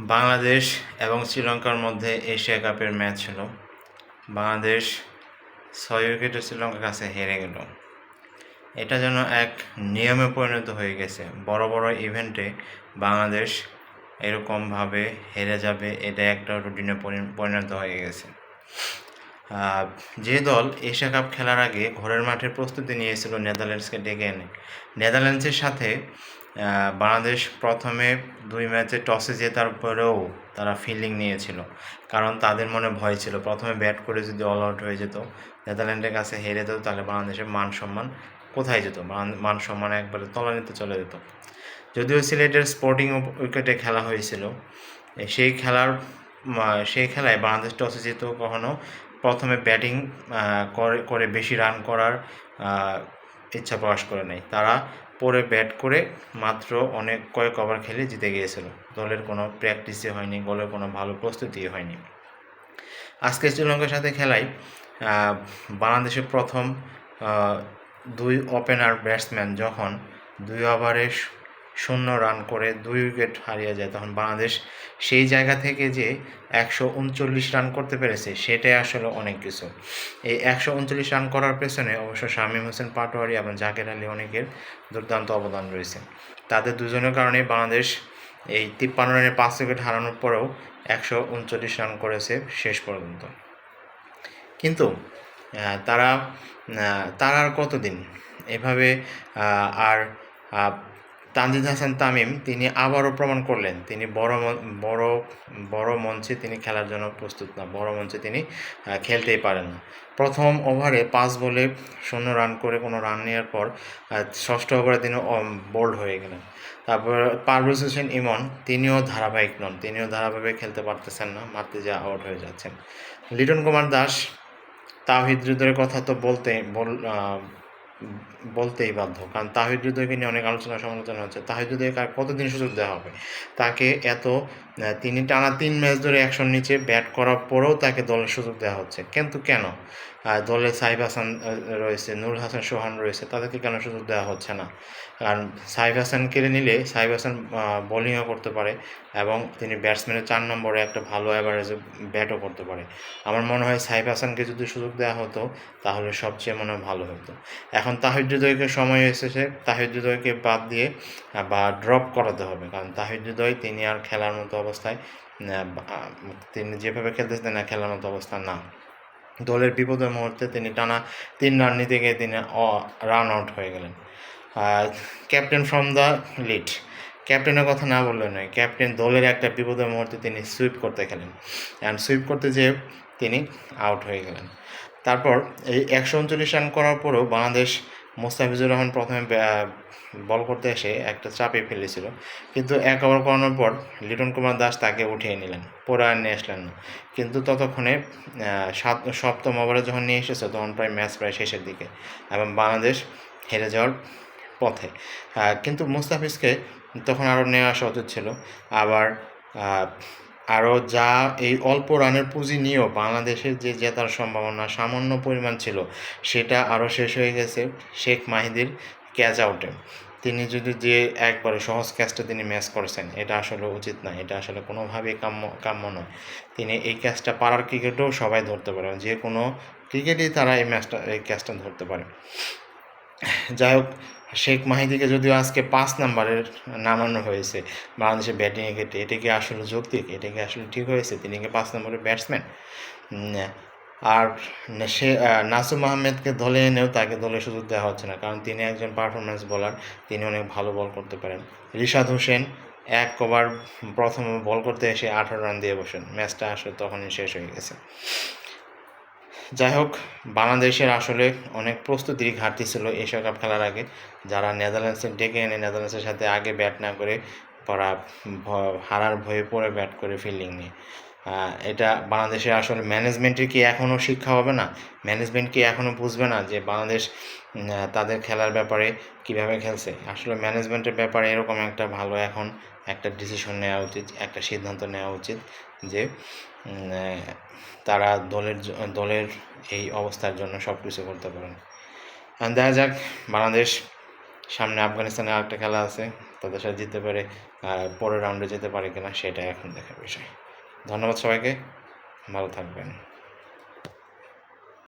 বাংলাদেশ এবং শ্রীলঙ্কার মধ্যে এশিয়া কাপের ম্যাচ হলো। বাংলাদেশ ছয় উইকেটে শ্রীলঙ্কার কাছে হেরে গেল। এটা যেন এক নিয়মে পরিণত হয়ে গেছে। বড় বড় ইভেন্টে বাংলাদেশ এরকমভাবে হেরে যাবে, এটা একটা রুটিনে পরিণত হয়ে গেছে। যে দল এশিয়া কাপ খেলার আগে ঘরের মাঠে প্রস্তুতি নিয়েছিল নেদারল্যান্ডসকে ডেকে এনে। নেদারল্যান্ডসের সাথে বাংলাদেশ প্রথমে দুই ম্যাচে টসে জেতার পরেও তারা ফিল্ডিং নিয়েছিল। কারণ তাদের মনে ভয় ছিল। প্রথমে ব্যাট করে যদি অল আউট হয়ে যেত, নেদারল্যান্ডের কাছে হেরে যেত, তাহলে বাংলাদেশের মান সম্মান কোথায় যেত? মান- মান সম্মান একবারে তলানিতে চলে যেত। যদিও সিলেটের স্পোর্টিং উইকেটে খেলা হয়েছিল সেই খেলার সেই খেলায় বাংলাদেশ টসে জিত কখনো প্রথমে ব্যাটিং করে করে বেশি রান করার ইচ্ছা প্রকাশ করে নাই। তারা পরে ব্যাট করে মাত্র অনেক কয়েক ওভার খেলে জিতে গিয়েছিল। দলের কোনো প্র্যাকটিসই হয়নি বলের কোনো ভালো প্রস্তুতি হয়নি। আজকে শ্রীলঙ্কার সাথে খেলায় বাংলাদেশের প্রথম দুই ওপেনার ব্যাটসম্যান যখন দুই ওভারে শূন্য রান করে দুই উইকেট হারিয়ে যায়। তখন বাংলাদেশ সেই জায়গা থেকে যে একশো উনচল্লিশ রান করতে পেরেছে, সেটাই আসলে অনেক কিছু। এই একশো উনচল্লিশ রান করার পেছনে অবশ্য শামীম হোসেন পাটোয়ারি এবং জাকের আলী অনেকের দুর্দান্ত অবদান রয়েছে। তাদের দুজনের কারণে বাংলাদেশ এই তিপ্পান্ন রানে পাঁচ উইকেট হারানোর পরেও একশো উনচল্লিশ রান করেছে শেষ পর্যন্ত। কিন্তু তারা তারা আর কতদিন? এভাবে আর তানজিদ হাসান তামিম, তিনি আবারও প্রমাণ করলেন, তিনি বড় বড় বড় মঞ্চে তিনি খেলার জন্য প্রস্তুত না, বড় মঞ্চে তিনি খেলতেই পারেন না। প্রথম ওভারে পাঁচ বলে শূন্য রান করে কোনো রান নেওয়ার পর ষষ্ঠ ওভারে তিনি বোল্ড হয়ে গেলেন। তারপর পারভেজ হোসেন ইমন, তিনিও ধারাবাহিক নন, তিনিও ধারাবাহিক খেলতে পারতেছেন না, মারতে যা আউট হয়ে যাচ্ছেন। লিটন কুমার দাস তাহিদ হৃদয়ের কথা তো বলতে বলতেই বাধ্য। কারণ তাহিদ হৃদয়কে নিয়ে অনেক আলোচনা সমালোচনা হচ্ছে। তাহিদ হৃদয়কে কতদিন সুযোগ দেওয়া হবে? তাকে এত তিনি টানা তিন ম্যাচ ধরে একশোর নিচে ব্যাট করার পরেও তাকে দলের সুযোগ দেওয়া হচ্ছে। কিন্তু কেন? দলে সাইফ হাসান রয়েছে নুর হাসান সোহান রয়েছে, তাদেরকে কেন সুযোগ দেওয়া হচ্ছে না? কারণ সাইফ হাসান কেড়ে নিলে সাইফ হাসান বোলিংও করতে পারে এবং তিনি ব্যাটসম্যানের চার নম্বরে একটা ভালো অ্যাভারেজে ব্যাটও করতে পারে। আমার মনে হয় সাইফ হাসানকে যদি সুযোগ দেওয়া হতো, তাহলে সবচেয়ে মনে হয় ভালো হতো। এখন তাহিদ হৃদয়কে সময় এসেছে তাহিদ হৃদয়কে বাদ দিয়ে বা ড্রপ করাতে হবে। কারণ তাহিদ হৃদয় তিনি আর খেলার মতো অবস্থায় তিনি যেভাবে খেলতেছেন না খেলার মতো অবস্থা না। দলের বিপদের মুহূর্তে তিনি টানা তিন রান নিতে গিয়ে তিনি রান আউট হয়ে গেলেন। ক্যাপ্টেন ফ্রম দ্য লিড ক্যাপ্টেনের কথা না বললে নয় ক্যাপ্টেন দলের একটা বিপদের মুহূর্তে তিনি সুইপ করতে গেলেন অ্যান্ড সুইপ করতে যেয়ে তিনি আউট হয়ে গেলেন। তারপর এই একশো উনচল্লিশ রান করার পরেও বাংলাদেশ মোস্তাফিজুর রহমান প্রথমে বল করতে এসে একটা চাপে ফেলেছিল। কিন্তু এক ওভার করানোর পর লিটন কুমার দাস তাকে উঠিয়ে নিলেন, পরে আর নিয়ে আসলেন না। কিন্তু ততক্ষণে সাত, সপ্তম ওভারে যখন নিয়ে এসেছে, তখন প্রায় ম্যাচ প্রায় শেষের দিকে এবং বাংলাদেশ হেরে যাওয়ার পথে। কিন্তু মুস্তাফিজকে তখন আরও নিয়ে আসা উচিত ছিল। আবার আরও যা এই অল্প রানের পুঁজি নিয়েও বাংলাদেশের যে জেতার সম্ভাবনা সামান্য পরিমাণ ছিল, সেটা আরও শেষ হয়ে গেছে শেখ মাহিদির ক্যাচ আউটে। তিনি যদি যে একবারে সহজ ক্যাচটা তিনি ম্যাচ করেছেন, এটা আসলে উচিত না এটা আসলে কোনোভাবেই কাম্য কাম্য নয়। তিনি এই ক্যাচটা পাড়ার ক্রিকেটেও সবাই ধরতে পারে, যে কোনো ক্রিকেটেই তারা এই ম্যাচটা, এই ক্যাচটা ধরতে পারে। যাই হোক, শেখ মাহিদিকে যদিও আজকে পাঁচ নাম্বারের নামানো হয়েছে, বাংলাদেশের ব্যাটিংয়ে ক্ষেত্রে, এটা কি আসলে যৌক্তিক? এটা কি আসলে ঠিক হয়েছে? তিনি কি পাঁচ নম্বরের ব্যাটসম্যান আর সে নাসুম আহমেদকে দলে এনেও তাকে দলে সুযোগ দেওয়া হচ্ছে না, কারণ তিনি একজন পারফরমেন্স বোলার তিনি অনেক ভালো বল করতে পারেন। রিশাদ হোসেন এক ওভার প্রথম বল করতে এসে আঠারো রান দিয়ে বসেন ম্যাচটা আসলে তখনই শেষ হয়ে গেছে। যাই হোক, বাংলাদেশের আসলে অনেক প্রস্তুতির ঘাটতি ছিল এশিয়া কাপ খেলার আগে। যারা নেদারল্যান্ডসের ডেকে এনে নেদারল্যান্ডসের সাথে আগে ব্যাট না করে পড়া হারার ভয়ে পড়ে ব্যাট করে ফিল্ডিং নিয়ে। এটা বাংলাদেশের আসলে ম্যানেজমেন্টের কি এখনও শিক্ষা হবে না? ম্যানেজমেন্ট কি এখনও বুঝবে না যে বাংলাদেশ তাদের খেলার ব্যাপারে কীভাবে খেলছে? আসলে ম্যানেজমেন্টের ব্যাপারে এরকম একটা ভালো এখন একটা ডিসিশন নেওয়া উচিত, একটা সিদ্ধান্ত নেওয়া উচিত। যে তারা দলের দলের এই অবস্থার জন্য সব কিছু করতে পারেন। দেখা যাক, বাংলাদেশ সামনে আফগানিস্তানের আরেকটা খেলা আছে, তাদের সাথে জিততে পারে পরের রাউন্ডে যেতে পারে কিনা, সেটা এখন দেখার বিষয়। ধন্যবাদ সবাইকে, ভালো থাকবেন।